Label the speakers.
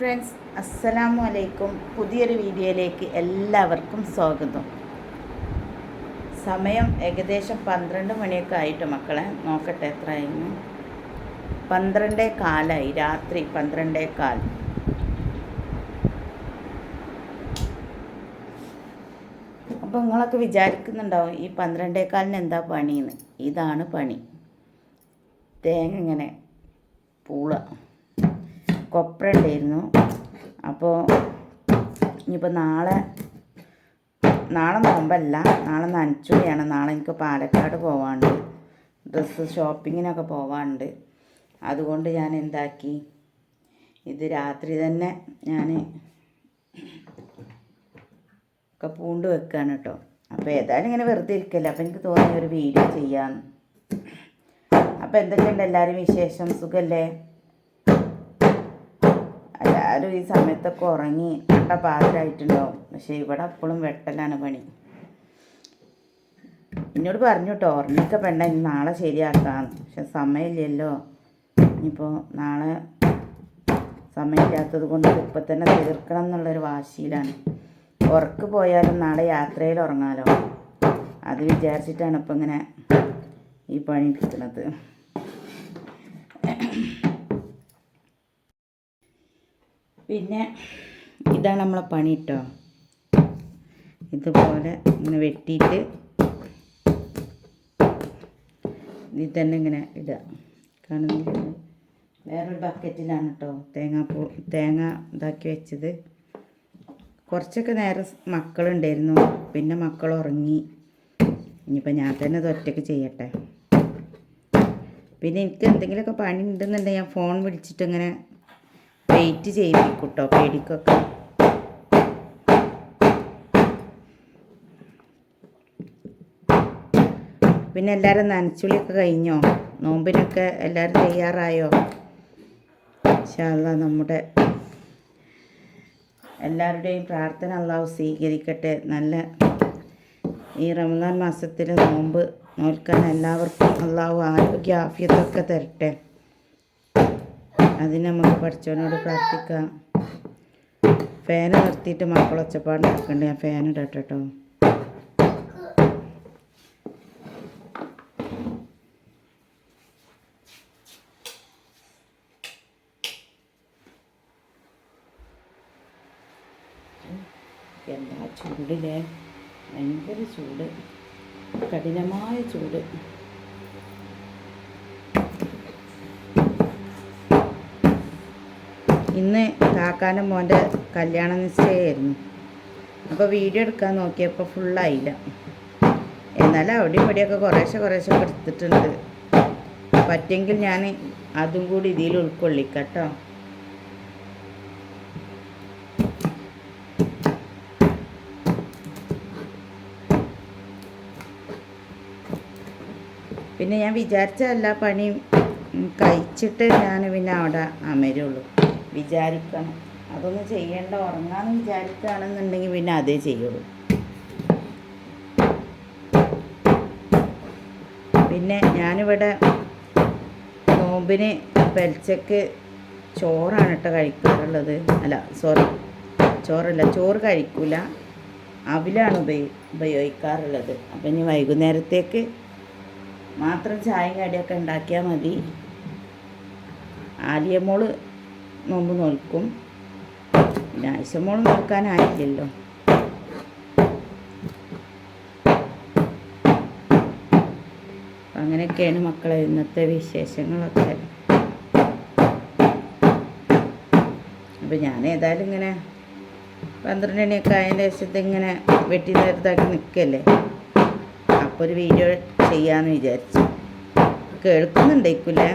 Speaker 1: Friends അസ്സലാമു അലൈക്കും. പുതിയൊരു വീഡിയോയിലേക്ക് എല്ലാവർക്കും സ്വാഗതം. സമയം ഏകദേശം പന്ത്രണ്ട് മണിയൊക്കെ ആയിട്ട് മക്കളെ. നോക്കട്ടെ എത്രയായിരുന്നു പന്ത്രണ്ടേ കാലായി. രാത്രി പന്ത്രണ്ടേ കാൽ. അപ്പോൾ നിങ്ങളൊക്കെ വിചാരിക്കുന്നുണ്ടാവും ഈ പന്ത്രണ്ടേ കാലിന് എന്താ പണിയെന്ന്? ഇതാണ് പണി. തേങ്ങ ഇങ്ങനെ പൂള. കൊപ്ര ഉണ്ടായിരുന്നു. അപ്പോൾ ഇനിയിപ്പോൾ നാളെ നാളെ നോമ്പല്ല നാളെ നനച്ചുകയാണ് നാളെ എനിക്ക് പാലക്കാട് പോവാണ്ട് ഡ്രസ്സ് ഷോപ്പിങ്ങിനൊക്കെ പോവാണ്ട് അതുകൊണ്ട് ഞാൻ എന്താക്കി? ഇത് രാത്രി തന്നെ ഞാൻ ഒക്കെ പൂണ്ട് വെക്കുകയാണ് കേട്ടോ അപ്പോൾ ഏതായാലും ഇങ്ങനെ വെറുതെ ഇരിക്കല്ല. അപ്പോൾ എനിക്ക് തോന്നി ഒരു വീഡിയോ ചെയ്യാമെന്ന് അപ്പോൾ എന്തൊക്കെയുണ്ട് എല്ലാവരും വിശേഷം? സുഖല്ലേ? എല്ലാവരും ഈ സമയത്തൊക്കെ ഉറങ്ങി അട്ട പാതിരായിട്ടുണ്ടാവും പക്ഷേ ഇവിടെ അപ്പോഴും വെട്ടലാണ് പണി. എന്നോട് പറഞ്ഞു കേട്ടോ ഉറങ്ങിക്ക പെണ്ണ ഇനി നാളെ ശരിയാക്കാം. പക്ഷെ സമയമില്ലല്ലോ. ഇനിയിപ്പോൾ നാളെ സമയമില്ലാത്തത് കൊണ്ട് ഇപ്പം തന്നെ തീർക്കണം എന്നുള്ളൊരു വാശിയിലാണ്. ഉറക്ക് പോയാലും നാളെ യാത്രയിൽ ഉറങ്ങാലോ? അത് വിചാരിച്ചിട്ടാണ് ഇപ്പം ഇങ്ങനെ ഈ പണി എടുക്കുന്നത്. പിന്നെ ഇതാണ് നമ്മളെ പണി കേട്ടോ ഇതുപോലെ ഇങ്ങനെ വെട്ടിയിട്ട് ഇതിൽ തന്നെ ഇങ്ങനെ ഇടുക കാണുന്നില്ല? വേറൊരു ബക്കറ്റിലാണ് കേട്ടോ തേങ്ങാപ്പൂ തേങ്ങ ഇതാക്കി വെച്ചത്. കുറച്ചൊക്കെ നേരം മക്കളുണ്ടായിരുന്നു. പിന്നെ മക്കൾ ഉറങ്ങി. ഇനിയിപ്പോൾ ഞാൻ തന്നെ ഒറ്റയ്ക്ക് ചെയ്യട്ടെ. പിന്നെ എനിക്ക് എന്തെങ്കിലുമൊക്കെ പണി ഉണ്ടെന്നുണ്ടെങ്കിൽ ഞാൻ ഫോൺ വിളിച്ചിട്ട് ഇങ്ങനെ വെയിറ്റ് ചെയ്യിപ്പിക്കും കേട്ടോ പേടിക്കൊക്കെ. പിന്നെ എല്ലാവരും നനച്ചുള്ളിയൊക്കെ കഴിഞ്ഞോ? നോമ്പിനൊക്കെ എല്ലാവരും തയ്യാറായോ? ശാല നമ്മുടെ എല്ലാവരുടെയും പ്രാർത്ഥന അള്ളാഹു സ്വീകരിക്കട്ടെ. നല്ല ഈ റമദാൻ മാസത്തിൽ നോമ്പ് നോൽക്കാൻ എല്ലാവർക്കും അള്ളാഹു ആരോഗ്യ ആഫ്യത്തൊക്കെ തരട്ടെ. അതിന് നമുക്ക് പഠിച്ചവനോട് പ്രാർത്ഥിക്കാം. ഫാൻ നിർത്തിയിട്ട് മക്കൾ ഒച്ചപ്പാടുണ്ടാക്കണ്ട് ഞാൻ ഫാൻ ഇടട്ടോ എന്താ ചൂടില്ലേ? ഭയങ്കര ചൂട്. കഠിനമായ ചൂട്. ഇന്ന് കാക്കാന്റെ മോന്റെ കല്യാണ നിശ്ചയമായിരുന്നു അപ്പോൾ വീഡിയോ എടുക്കാൻ നോക്കിയപ്പോൾ ഫുള്ളായില്ല. എന്നാലും അവിടെയും ഇവിടെയൊക്കെ കുറേശ്ശെ കുറേശ്ശെ എടുത്തിട്ടുണ്ട്. പറ്റെങ്കിൽ ഞാൻ അതും കൂടി ഇതിൽ ഉൾക്കൊള്ളിക്കട്ടോ പിന്നെ ഞാൻ വിചാരിച്ച എല്ലാ പണിയും കഴിച്ചിട്ട് ഞാൻ പിന്നെ അവിടെ അമരുള്ളൂ. വിചാരിക്കണം. അതൊന്നും ചെയ്യേണ്ട ഉറങ്ങാന്ന് വിചാരിക്കുകയാണെന്നുണ്ടെങ്കിൽ പിന്നെ അതേ ചെയ്യുള്ളൂ. പിന്നെ ഞാനിവിടെ നോമ്പിന് പെൽച്ചക്ക് ചോറാണ് കേട്ടോ കഴിക്കാറുള്ളത്. അല്ല സോറി ചോറല്ല ചോറ് കഴിക്കൂല. അവിലാണ് ഉപയോഗി ഉപയോഗിക്കാറുള്ളത്. അപ്പം ഇനി വൈകുന്നേരത്തേക്ക് മാത്രം ചായ കടിയൊക്കെ ഉണ്ടാക്കിയാൽ മതി. ആലിയമോൾ നോമ്പ് നോൽക്കും. പിന്നെ ആയിഷമോൾ നോൽക്കാനായില്ലല്ലോ. അപ്പം അങ്ങനെയൊക്കെയാണ് മക്കളെ ഇന്നത്തെ വിശേഷങ്ങളൊക്കെ. അപ്പം ഞാൻ ഏതായാലും ഇങ്ങനെ പന്ത്രണ്ട് മണിയൊക്കെ ആയതിന്റെ ശേഷത്തെ ഇങ്ങനെ വെട്ടി നേരത്താക്കി നിൽക്കല്ലേ അപ്പോൾ ഒരു വീഡിയോ ചെയ്യാമെന്ന് വിചാരിച്ചു. കേൾക്കുന്നുണ്ടേക്കില്ലേ?